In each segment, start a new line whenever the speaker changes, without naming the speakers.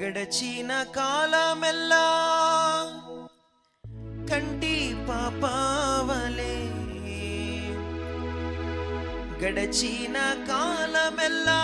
గడచిన కాలమెల్లా కంటి పాపావలే. గడచిన కాలమెల్లా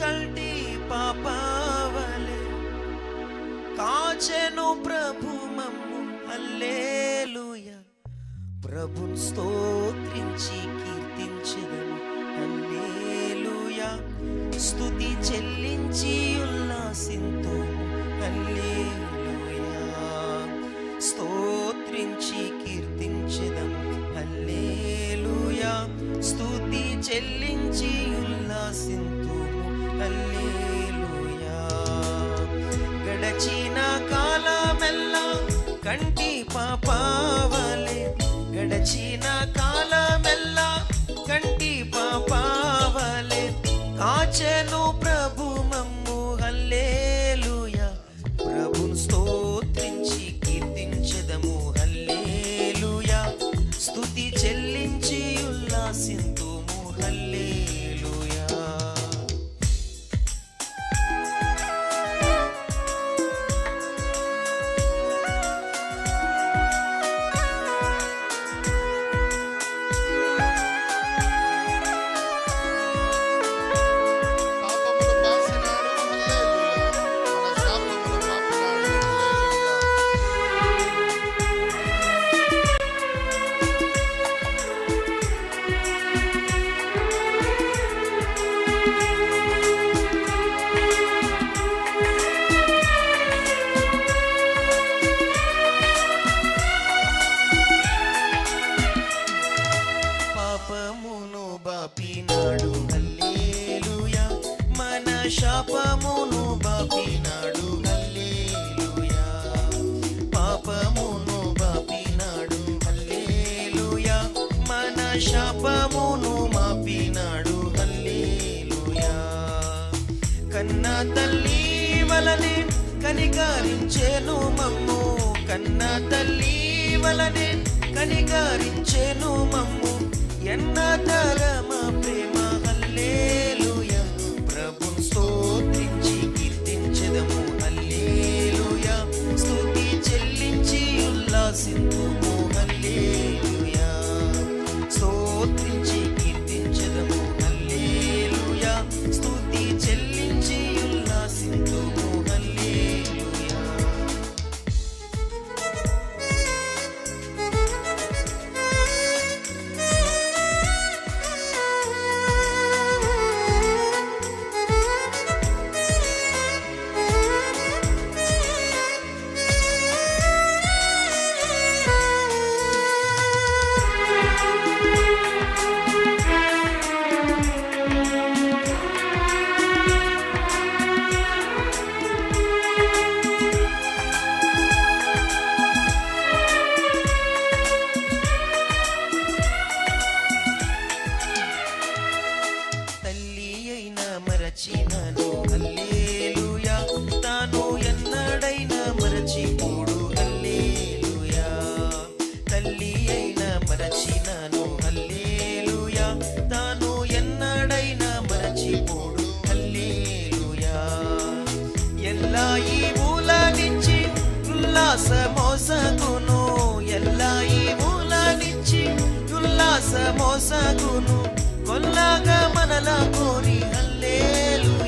కంటి పాపావలే. కాచెను ప్రభు మమ్ము అల్లేలుయ ప్రభు స్తోత్రించి కీర్తించెదను అల్లేలుయ స్తుతి చెల్లి ఉల్లాసింతు హల్లేలుయ. స్తోత్రించి కీర్తించదం. హల్లేలుయ. స్తుతి చెల్లించి ఉల్లాసింతు. హల్లేలుయా. గడచిన కాలమెల్లా కంటి పాపావలే. గడచిన కాలం శాపమును మాపినాడు. హల్లేలుయా. కన్న తల్లి వలనే కనికరించేను మమ్ము. కన్న తల్లి వలనే కనికరించేను మమ్ము. ఎన్న తరమ ప్రేమ హల్లేలు తాను ఎన్నడైనా మరచిపోడు అల్లేలుయా తల్లి అయినా మరచినాను. అల్లేలుయా తాను ఎన్నడైనా మరచిపోడు అల్లేలుయా ఎల్లా ఈ మూల నుంచి ఉల్లాస మోసగును ఎల్లా ఈ మూల నుంచి ఉల్లాస మోసగును కొల్లాగా మనలా కోరి అల్లేలుయా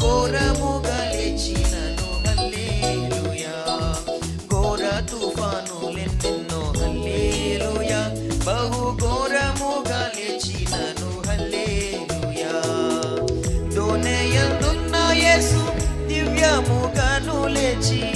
ఘోరము గలిచినను హల్లేలుయా. ఘోర తుఫానులెన్నెన్నో హల్లేలుయా. బహు ఘోరము గలిచినను హల్లేలుయా. దోనయందున్న యేసు దివ్యముగాను లేచి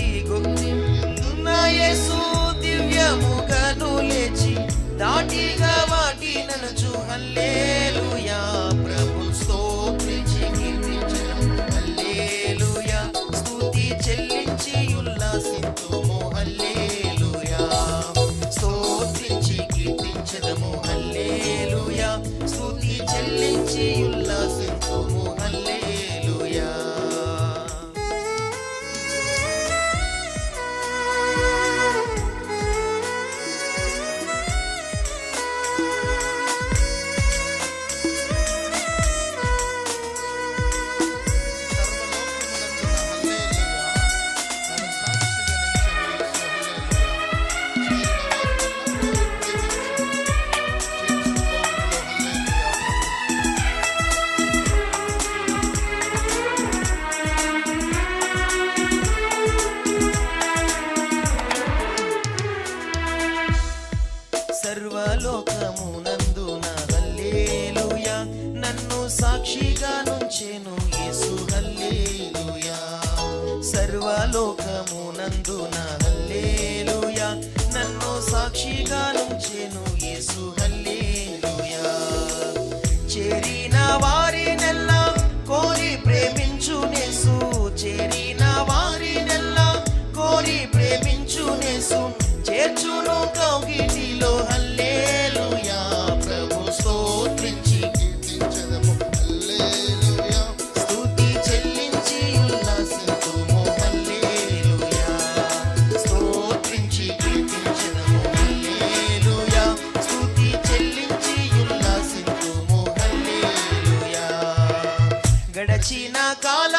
సాక్షిగా
నుంచెను యేసు హల్లేలుయా. సర్వలోకమునందున హల్లేలుయా. నన్ను సాక్షిగా నుంచెను యేసు
ಕಾಲ